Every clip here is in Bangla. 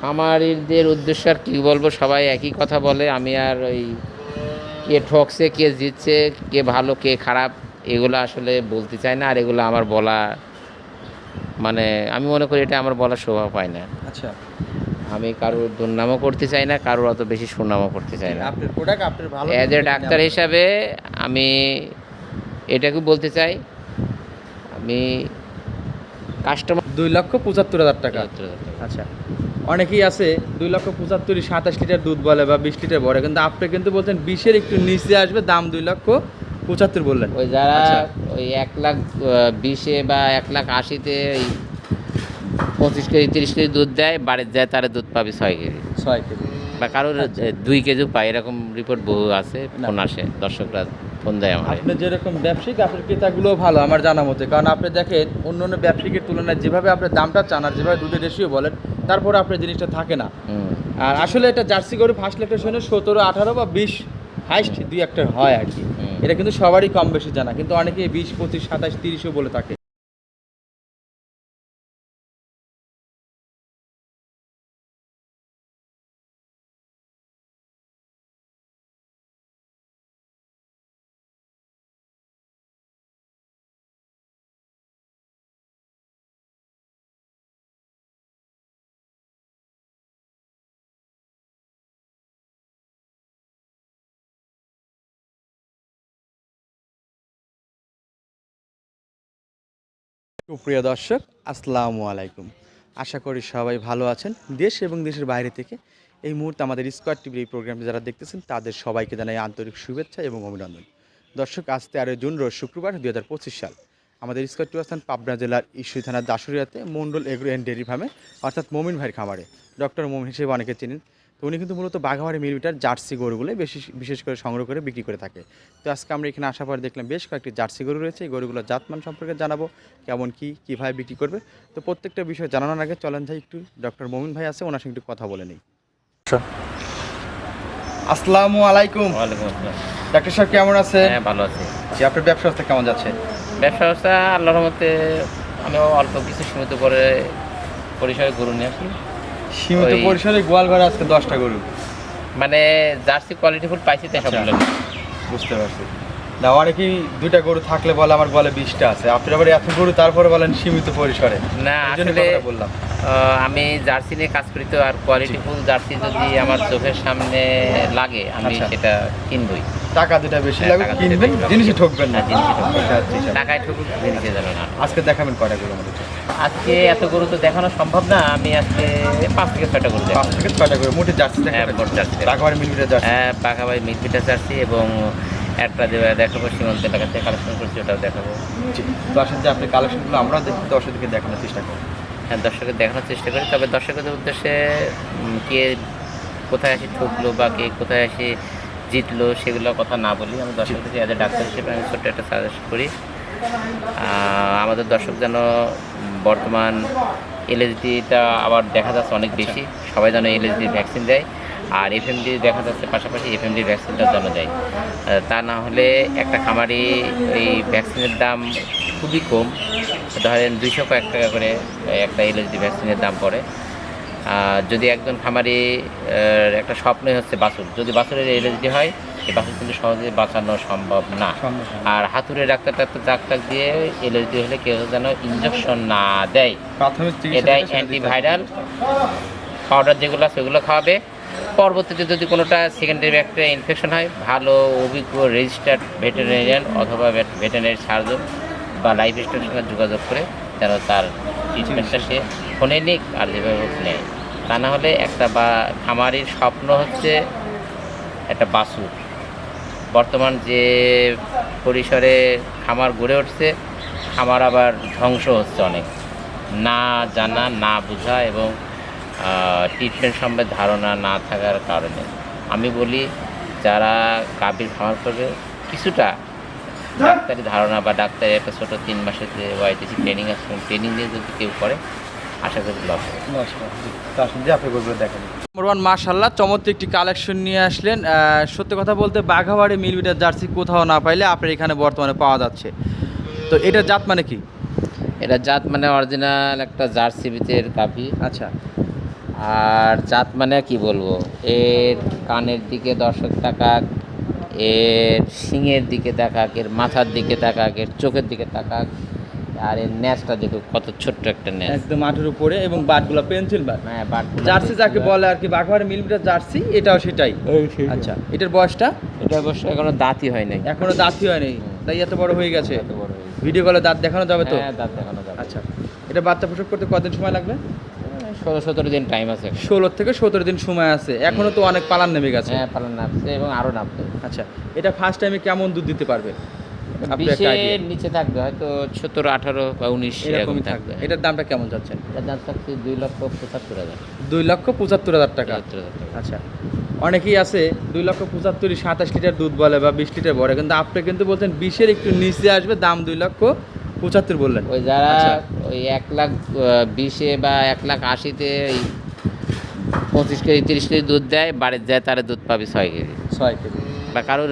খামারিদের উদ্দেশ্য আর কী বলব সবাই একই কথা বলে। আমি আর ওই কে ঠকছে কে জিতছে কে ভালো কে খারাপ এগুলো আসলে বলতে চাই না। আর এগুলো আমার বলা মানে আমি মনে করি এটা আমার বলার শোভা পায় না। আচ্ছা। আমি কারোর দুর্নামও করতে চাই না কারোর অত বেশি সুনামও করতে চাই না। অ্যাজ এ ডাক্তার হিসাবে আমি এটাকে বলতে চাই আমি কাস্টমার দুই লক্ষ পঁচাত্তর হাজার টাকা। আচ্ছা অনেকেই আছে দুই লক্ষ পঁচাত্তর সাতাশ লিটার দুধ বলে বা বিশ লিটার বলে কিন্তু আপনি কিন্তু বলছেন বিশের একটু নিচে আসবে দাম দুই লক্ষ পঁচাত্তর বললেন। ওই যারা আচ্ছা। ওই এক লাখ বিশে বা এক লাখ আশিতে ওই পঁচিশ কেজি তিরিশ কেজি দুধ দেয় বাড়ির যায় তারা দুধ পাবে ছয় কেজি। ছয় কেজি। বা কারোর দুই কেজি পায় এরকম রিপোর্ট বহু আছে। ফোন আসে দর্শকরা ফোন দেয় আমার। আপনি যেরকম ব্যবসায়িক আপনার ক্রেতাগুলো ভালো আমার জানা মতে। কারণ আপনি দেখেন অন্য অন্য ব্যবসায়িকের তুলনায় যেভাবে আপনি দামটা চান আর যেভাবে দুধের রেশিও বলেন তারপরে আপনার জিনিসটা থাকে না। আর আসলে এটা জার্সি গরু ফার্স্ট লেকটার শুনে সতেরো আঠারো বা বিশ হাইস্ট দুই একটা হয় আর কি। এটা কিন্তু সবারই কম বেশি জানা কিন্তু অনেকে বিশ পঁচিশ সাতাশ তিরিশও বলে থাকে। প্রিয় দর্শক, আসসালামু আলাইকুম। আশা করি সবাই ভালো আছেন দেশ এবং দেশের বাইরে থেকে। এই মুহূর্তে আমাদের স্কোয়ার টিভির এই প্রোগ্রামটি যারা দেখতেছেন, তাদের সবাইকে জানাই আন্তরিক শুভেচ্ছা এবং অভিনন্দন। দর্শক, আজ তেরো জুন, রোজ শুক্রবার দুই হাজার পঁচিশ সাল। আমাদের স্কোয়ার টিভি স্থান পাবনা জেলার ঈশ্বরী থানার দাসুরিয়াতে মন্ডল এগ্রো অ্যান্ড ডেয়ারি ফার্মে, অর্থাৎ মমিন ভাইয়ের খামারে। ডক্টর মমিন হিসেবে অনেকে চিনেন। তো উনি কিন্তু মূলত বাঘাবাড়ি মিলিমিটার জার্সি গরুগুলোই বেশি বিশেষ করে সংগ্রহ করে বিক্রি করে থাকে। তো আজকে আমরা এখানে আসার পর দেখলাম বেশ কয়েকটি জার্সি গরু রয়েছে। এই গরুগুলোর জাতমান সম্পর্কে জানাব কেমন কি কীভাবে বিক্রি করবে। তো প্রত্যেকটা বিষয় জানানোর আগে চলেন যাই একটু ডক্টর মমিন ভাই আছে ওনার সঙ্গে একটু কথা বলে নিই। আসসালামু আলাইকুম। ওয়ালাইকুম আসসালাম। ডাক্তার সাহেব কেমন আছে? হ্যাঁ ভালো আছি। জি আপনার ব্যবসা অবস্থা কেমন যাচ্ছে? ব্যবসা ব্যবসা আল্লাহর মতে আমি অল্প কিছু সীমিত করে পরিসরে গরু নিয়ে আসি। সীমিত পরিসরে গোয়াল ঘরে আজকে দশটা গরু। মানে জার্সি কোয়ালিটি ফুল পাইছি তাই আচ্ছা। সবগুলো বুঝতে পারছি। না অনেকেই দুইটা গরু থাকলে বলে আমার বলে বিশটা আছে। আপনি আবার এত গরু তারপরে বলেন সীমিত পরিসরে। না আসলে বললাম। আমি জার্সি নিয়ে কাজ করি তো আর কোয়ালিটি ফুল জার্সি যদি আমার চোখের সামনে লাগে আমি আচ্ছা। সেটা কিনবই। টাকা দুটা বেশি হ্যাঁ, লাগবে কিনবেন বেশি জিনিসই ঠকবেন না। হ্যাঁ, জিনিসই ঠকবেন। না। আচ্ছা। টাকায় ঠকুক জিনিসে যাবে না। আজকে দেখাবেন কয়টা গরু আমাদের আজকে এত গরু তো দেখানো সম্ভব না আমি আজকে পাঁচ থেকে ছয়টা গরু পাঁচ থেকে ছয়টা গরু মোটে জার্সি হ্যাঁ। টাকাবাড়ি মিলিমিটার জার্সি হ্যাঁ পাখাবাই মিটপিটা চাচ্ছি এবং একটা দেবে দেখাবো সীমান্ত এলাকা থেকে কালেকশন করছি ওটাও দেখাবো। তো যে আপনি কালেকশনগুলো আমরা দেখি দর্শকদেরকে দেখানোর চেষ্টা করি। হ্যাঁ দর্শকের দেখানোর চেষ্টা করি তবে দর্শকদের উদ্দেশ্যে কে কোথায় এসে ঠকলো বা কে কোথায় এসে জিতলো সেগুলো কথা না বলি আমি দর্শকদের অ্যাজ এ ডাক্তার হিসেবে আমি ছোট্ট একটা সাজেস্ট করি। আমাদের দর্শক যেন বর্তমান এলএসডিটা আবার দেখা যাচ্ছে অনেক বেশি। সবাই যেন এলএসডি ভ্যাকসিন দেয়। আর এফএমডি দেখা যাচ্ছে পাশাপাশি এফএমডি ভ্যাকসিনটা যেন দেয়। তা না হলে একটা খামারি এই ভ্যাকসিনের দাম খুবই কম। ধরেন দুইশো কয়েক টাকা করে একটা এলএসডি ভ্যাকসিনের দাম পড়ে। আর যদি একজন খামারি একটা স্বপ্নই হচ্ছে বাছুর। যদি বাছুরের এলএসডি হয় বাছুর কিন্তু সহজে বাঁচানো সম্ভব না। আর হাতুড়ে ডাক্তার টাক্তার ডাক টাক দিয়ে এলএসডি হলে কেউ যেন ইঞ্জেকশন না দেয়। সেটা অ্যান্টিভাইরাল পাউডার যেগুলো আছে সেগুলো খাওয়াবে। পরবর্তীতে যদি কোনোটা সেকেন্ডারি একটা ইনফেকশন হয় ভালো অভিজ্ঞ রেজিস্টার্ড ভেটেরিনারিয়ান অথবা ভেটেরিনারি সার্জন বা লাইফ স্টাইলের সঙ্গে যোগাযোগ করে যেন তার ট্রিটমেন্টটা সে ফোনে নিক আর যেভাবে হোক নেয়। তা না হলে একটা বা খামারির স্বপ্ন হচ্ছে একটা বাছুর। বর্তমান যে পরিসরে খামার গড়ে উঠছে, খামার আবার ধ্বংস হচ্ছে অনেক। না জানা, না বোঝা এবং ট্রিটমেন্ট সম্বন্ধে ধারণা না থাকার কারণে। আমি বলি, যারা গাভীর খামার করবে, কিছুটা ডাক্তারি ধারণা বা ডাক্তারি একটা ছোটো তিন মাসের যে ওয়াইটিসি ট্রেনিং আছে ট্রেনিং দিয়ে যদি কেউ করে, আশা করি লাভ হবে। আপনি দেখেন। ওয়ান মাশাল্লাহ চমৎকার একটি কালেকশন নিয়ে আসলেন। সত্যি কথা বলতে বাঘাবাড়ি মিলবিটার জার্সি কোথাও না পাইলে আপনার এখানে বর্তমানে পাওয়া যাচ্ছে। তো এটা জাত মানে কি? এটা জাত মানে অরিজিনাল একটা জার্সি বিতের গাভী। আচ্ছা। আর জাত মানে কি বলব? এর কানের দিকে দর্শক তাকাক এর শিঙের দিকে তাকাক এর মাথার দিকে তাকাক এর চোখের দিকে তাকাক। আর এর ন্যাসটা দেখো কত ছোট্ট একটা ন্যাস একদম আঠের উপরে এবং বাটগুলো পেন্সিল বাট। হ্যাঁ বাটগুলো জার্সি যাকে বলে আর কি বাঘার মিলমিটার জার্সি এটাও সেটাই। আচ্ছা এটার বয়সটা? এটা অবশ্য এখনও দাঁতই হয় নাই। এখনও দাঁতই হয়নি তাই এত বড় হয়ে গেছে। এত বড়। ভিডিও কলে দাঁত দেখানো যাবে তো? হ্যাঁ দাঁত দেখানো যাবে। আচ্ছা এটা বাচ্চা প্রসব করতে কতদিন সময় লাগবে? ষোলো সতেরো দিন টাইম আছে। ষোলো থেকে সতেরো দিন সময় আছে। এখনও তো অনেক পালান নেমে গেছে। হ্যাঁ পালন নামছে এবং আরও নামবে আচ্ছা এটা ফার্স্ট টাইমে কেমন দুধ দিতে পারবে। বিশের নিচে থাকবে হয়তো সতেরো আঠারো বা উনিশ এরকমই থাকবে। এটার দামটা কেমন যাচ্ছেন? এটার দাম থাকছে দুই লক্ষ পঁচাত্তর হাজার। দুই লক্ষ পঁচাত্তর হাজার টাকা? আচ্ছা। অনেকেই আছে দুই লক্ষ পঁচাত্তর সাতাশ লিটার দুধ বলে বা বিশ লিটার বলে কিন্তু আপনি কিন্তু বলছেন বিশের একটু নিচে আসবে দাম দুই লক্ষ পঁচাত্তর বললেন। ওই যারা আচ্ছা। ওই এক লাখ বিশে বা এক লাখ আশিতে পঁচিশ কেজি তিরিশ কেজি দুধ দেয় বাড়ির যায় তারা দুধ পাবে ছয় কেজি। ছয় কেজি। বা কারোর।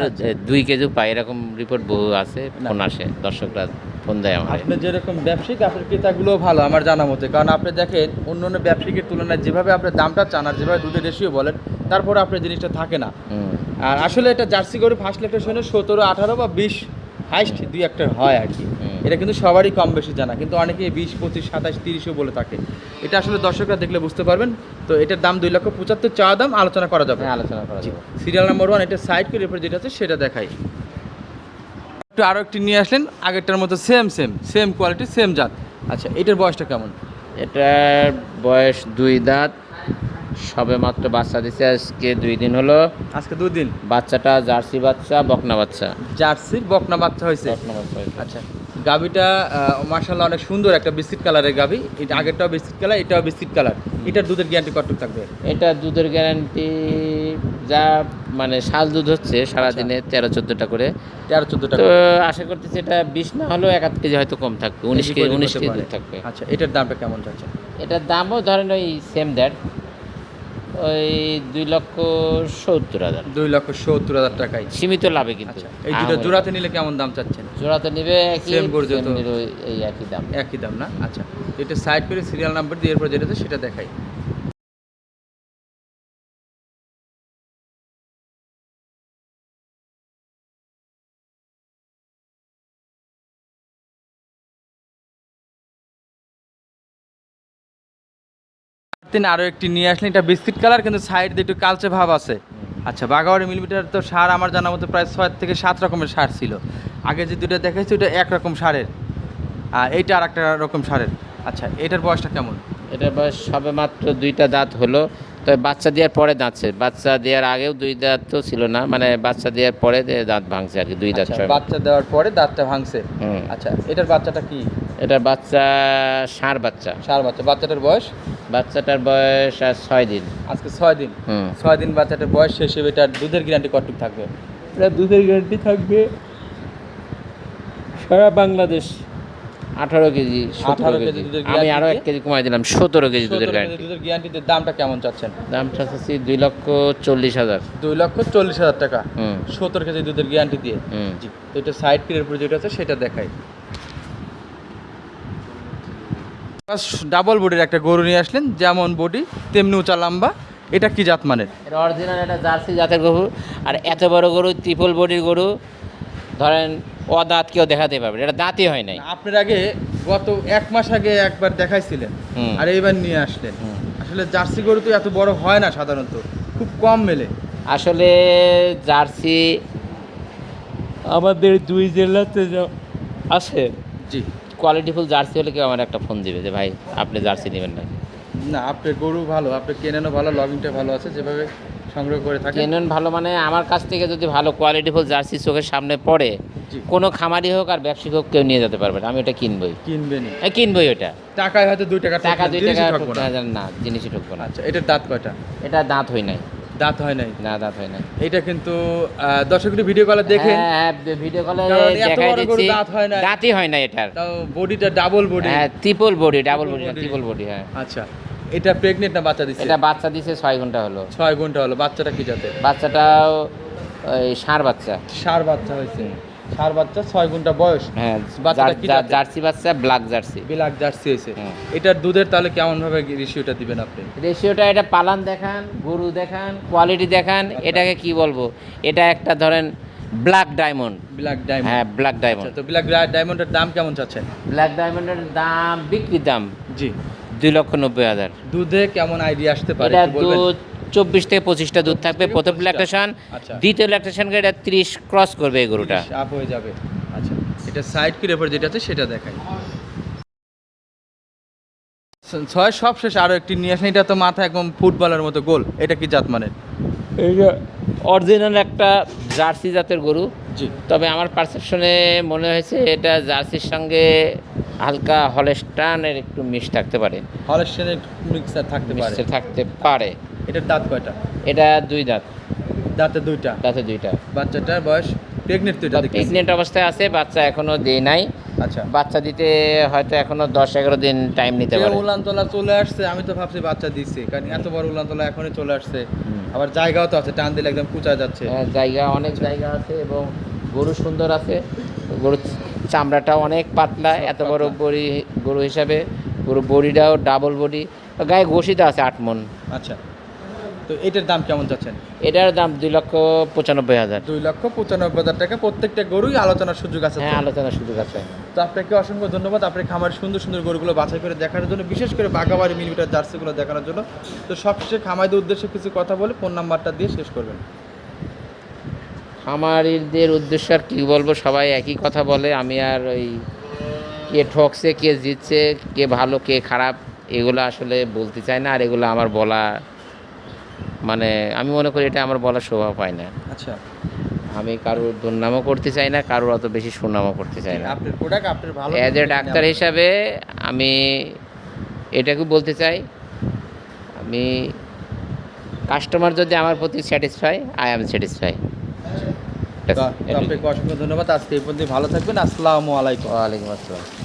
দুই কেজি পায় এরকম রিপোর্ট বহু আছে। ফোন আসে দর্শকরা ফোন দেয় আমার আপনি যেরকম ব্যবসায়িক আপনার ক্রেতাগুলো ভালো আমার জানা মতে কারণ আপনি দেখেন অন্য অন্য ব্যবসায়িকের তুলনায় যেভাবে আপনি দামটা চান আর যেভাবে দুধের রেশিও বলেন তারপরে আপনার জিনিসটা থাকে না আর আসলে এটা জার্সি গরু ফার্স্ট লেটার শুনে সতেরো আঠারো বা বিশ হাইস্ট দুই একটা হয় আর কি। এটা কিন্তু সবারই কম বেশি জানা কিন্তু অনেকে বিশ পঁচিশ সাতাশ তিরিশও বলে থাকে। এটা আসলে দর্শকরা দেখলে বুঝতে পারবেন। তো এটার দাম দুই লক্ষ পঁচাত্তর চাওয়া দাম আলোচনা করা যাবে। হ্যাঁ আলোচনা করা যাবে। সিরিয়াল নাম্বার ওয়ান এটা সাইড করে এরপর যেটা আছে সেটা দেখাই। একটু আরও একটি নিয়ে আসলেন আগেরটার মতো same same same quality same জাত। আচ্ছা এটার বয়সটা কেমন? এটার বয়স দুই দাঁত সবে মাত্র বাচ্চা দিছে আজকে দুই দিন হলো। আজকে দুদিন বাচ্চাটা জার্সি বাচ্চা বকনা বাচ্চা। জার্সি বকনা বাচ্চা হয়েছে? বকনা বাচ্চা হয়েছে। আচ্ছা গাবিটা মার্শাল্লাহ অনেক সুন্দর একটা বিস্কিট কালারের গাবি এটা আগেরটাও বিস্কিট কালার এটাও বিস্কিট কালার। এটার দুধের গ্যারান্টি কতটুকু থাকবে? এটা দুধের গ্যারান্টি যা মানে শাল দুধ হচ্ছে সারাদিনে তেরো চোদ্দোটা করে। তেরো চোদ্দ তো আশা করতেছি এটা বিশ না হলেও এক আধ কেজি হয়তো কম থাকবে উনিশ কেজি উনিশ কেজি দুধ থাকবে। আচ্ছা এটার দামটা কেমন যাচ্ছে? এটার দামও ধরেন ওই সেম দ্যাট ওই দুই লক্ষ সত্তর হাজার। দুই লক্ষ সত্তর হাজার টাকায় সীমিত লাভে কিন্তু। আচ্ছা এই দুটো। জোড়াতে নিলে কেমন দাম চাচ্ছেন? জোড়াতে নিবে একই এই একই দাম। একই দাম না? আচ্ছা এটা সাইড করে সিরিয়াল নাম্বার দিয়ে এরপর যেটা সেটা দেখাই। তিনি আরও একটি নিয়ে আসলেন। এটা বিস্কিট কালার কিন্তু সাইড দিয়ে একটু কালচে ভাব আছে। আচ্ছা বাগাবাড়ি মিলিমিটার তো সার আমার জানা মতো প্রায় ছয় থেকে সাত রকমের সার ছিল। আগে যে দুটো দেখেছি ওটা একরকম সারের। আর এইটা আর একটা রকম সারের। আচ্ছা এটার বয়সটা কেমন? এটার বয়স সবে মাত্র দুইটা দাঁত হলো। তবে বাচ্চা দেওয়ার পরে দাঁতছে বাচ্চা দেওয়ার আগেও দুই দাঁত তো ছিল না। মানে বাচ্চা দেওয়ার পরে দাঁত ভাঙছে আর কি দুই দাঁত আচ্ছা, বাচ্চা দেওয়ার পরে দাঁতটা ভাঙছে। আচ্ছা এটার বাচ্চাটা কি? এটার বাচ্চা ষাঁড় বাচ্চা। সার বাচ্চা। বাচ্চাটার বয়স? বাচ্চাটার বয়স আর ছয় দিন। আজকে ছয় দিন। ছয় দিন বাচ্চাটার বয়স শেষ হবে এটার দুধের গ্যারান্টি কতটুকু থাকবে? এটা দুধের গ্যারান্টি থাকবে সারা বাংলাদেশ আঠারো কেজি 18 সতেরো কেজি। আমি আরও এক কেজি কমাই দিলাম সতেরো কেজি দুধের গ্যারান্টি দুধের গ্যারান্টিতে দামটা কেমন চাচ্ছেন? দামটা চাচ্ছি দুই লক্ষ চল্লিশ হাজার। দুই লক্ষ চল্লিশ হাজার টাকা। হুম। সত্তর কেজি দুধের গ্যারান্টি দিয়ে। হুম। জি তো এটা সাইড উপরে যেটা আছে সেটা দেখাই। ডাবল বডির একটা গরু নিয়ে আসলেন যেমন বডি তেমনি উঁচা লম্বা। এটা কি জাত মানের? এটা অরিজিনাল একটা জার্সি জাতের গরু। আর এত বড় গরু ত্রিপল বডির গরু ধরেন ও দাঁত কেউ দেখাতে পারবে। এটা দাঁতই হয় নাই। আপনার আগে গত এক মাস আগে একবার দেখাইছিলেন আর এইবার নিয়ে আসলেন। আসলে জার্সি গরু তো এত বড় হয় না সাধারণত খুব কম মেলে। আসলে জার্সি আমাদের দুই জেলাতে আছে জি। কোয়ালিটিফুল জার্সি হলে কেউ আমার একটা ফোন দিবে যে ভাই আপনি জার্সি নেবেন না না আপনার গরু ভালো আপনি কেনেনও ভালো লগিংটা ভালো আছে যেভাবে সংগ্রহ করে থাকেন। কেনন ভালো মানে আমার কাছ থেকে যদি ভালো কোয়ালিটিফুল জার্সি চোখের সামনে পড়ে। কোনো খামারি হোক আর ব্যবসায়িক হোক কেউ নিয়ে যেতে পারবে না আমি ওটা কিনবই। কিনবেনই এই কিনবই ওটা। টাকায় হয়তো দুই টাকা টাকা দুই টাকা না। জিনিসই ঠকবো না। আচ্ছা এটার দাঁত কয়টা? এটা দাঁত হয় নাই। দাঁত হয় নাই? না দাঁত হয় নাই। এটা কিন্তু দর্শকটি ভিডিও কলে দেখে হ্যাঁ হ্যাঁ ভিডিও কলে দেখাই দিচ্ছি। দাঁত হয় না দাঁতই হয় না এটার। বডিটা ডাবল বডি হ্যাঁ ট্রিপল বডি ডাবল বডি না ট্রিপল বডি হ্যাঁ। আচ্ছা এটা প্রেগনেন্ট না বাচ্চা দিচ্ছে এটা বাচ্চা দিছে ছয় ঘণ্টা হলো। ছয় ঘণ্টা হলো বাচ্চাটা কি জাতের? বাচ্চাটাও সার বাচ্চা। সার বাচ্চা হয়েছে। সার বাচ্চা ছয় ঘণ্টা বয়স। হ্যাঁ? জার্সি বাচ্চা ব্ল্যাক জার্সি। বিলাক জার্সি হয়েছে। হ্যাঁ। এটার দুধের তাহলে কেমন ভাবে রেশিওটা দিবেন আপনি? রেশিওটা এটা পালান দেখান গরু দেখান কোয়ালিটি দেখান এটাকে কি বলব? এটা একটা ধরেন ব্ল্যাক ডায়মন্ড। Black diamond. হ্যাঁ ব্ল্যাক ডায়মন্ড। তো ব্ল্যাক ডায়মন্ডের দাম কেমন চাচ্ছেন? ব্ল্যাক ডায়মন্ডের দাম বিক্রির দাম। জি। দুই লক্ষ নব্বই হাজার। দুধে কেমন আইডিয়া আসতে পারে এটা দুধ চব্বিশ থেকে পঁচিশটা দুধ থাকবে। প্রথম 25টা। ল্যাকটেশন আচ্ছা। দ্বিতীয় ল্যাকটেশনকে এটা ত্রিশ ক্রস করবে এই গরুটা আপ হয়ে যাবে। আচ্ছা এটা সাইড কি রেফার যেটা আছে সেটা দেখাই। ছয় সব শেষ আরও একটি নিয়ে আসেন। এটা তো মাথা একদম ফুটবলের মতো গোল। এটা কি জাত মানের? এইটা অরিজিনাল একটা জার্সি জাতের গরু। জি। তবে আমার পারসেপশনে মনে হয়েছে এটা জার্সির সঙ্গে হালকা হলেস্টানের একটু মিশ থাকতে পারে। হলস্টেনের মিক্সার থাকতে পারে। থাকতে পারে। এটার দাঁত কয়টা? এটা দুই দাঁত। দাঁতে দুইটা। দাঁতে দুইটা। বাচ্চাটার বয়স প্রেগনেন্ট তো। প্রেগনেন্ট অবস্থায় আছে বাচ্চা এখনও দেয় নাই। আচ্ছা। বাচ্চা দিতে হয়তো এখনও দশ এগারো দিন টাইম নিতে পারে। উলানতলা চলে আসছে আমি তো ভাবছি বাচ্চা দিচ্ছে কারণ এত বড় উলানতলা এখনই চলে আসছে। আবার জায়গাও তো আছে টান দিলে একদম কুচা যাচ্ছে। হ্যাঁ, জায়গা অনেক জায়গা আছে এবং গরু সুন্দর আছে। গরুর চামড়াটাও অনেক পাতলা এত বড়। বড়ি গরু হিসাবে। গরু বডিটাও ডাবল বডি গায়ে ঘষিতে আছে আট মন। আচ্ছা। তো এটার দাম কেমন চাচ্ছেন? এটার দাম দুই লক্ষ পঁচানব্বই হাজার। দুই লক্ষ পঁচানব্বই হাজার টাকা। প্রত্যেকটা গরুই আলোচনার সুযোগ আছে হ্যাঁ আলোচনার সুযোগ আছে। তো আপনাকে অসংখ্য ধন্যবাদ আপনার খামার সুন্দর সুন্দর গরুগুলো বাছাই করে দেখানোর জন্য বিশেষ করে বাগাবাড়ি মিলিমিটার জার্সিগুলো দেখানোর জন্য। তো সবশেষে খামাইদের উদ্দেশ্যে কিছু কথা বলে ফোন নাম্বারটা দিয়ে শেষ করবেন। খামারিদের উদ্দেশ্য আর কী বলব সবাই একই কথা বলে আমি আর ওই কে ঠকছে কে জিতছে কে ভালো কে খারাপ এগুলো আসলে বলতে চাই না আর এগুলো আমার বলা মানে আমি মনে করি এটা আমার বলার শোভা পায় না। আচ্ছা। আমি কারোর দুর্নামও করতে চাই না কারোর অত বেশি সুনামও করতে চাই না। আপনার প্রোডাক্ট আপনার ভালো অ্যাজ এ ডাক্তার হিসাবে আমি এটাকে বলতে চাই আমি কাস্টমার যদি আমার প্রতি স্যাটিসফাই আই অ্যাম স্যাটিসফাই আপনাকে অসংখ্য ধন্যবাদ। আজকে এই পর্যন্ত ভালো থাকবেন। আসসালামু আলাইকুম। ওয়ালাইকুম আসসালাম।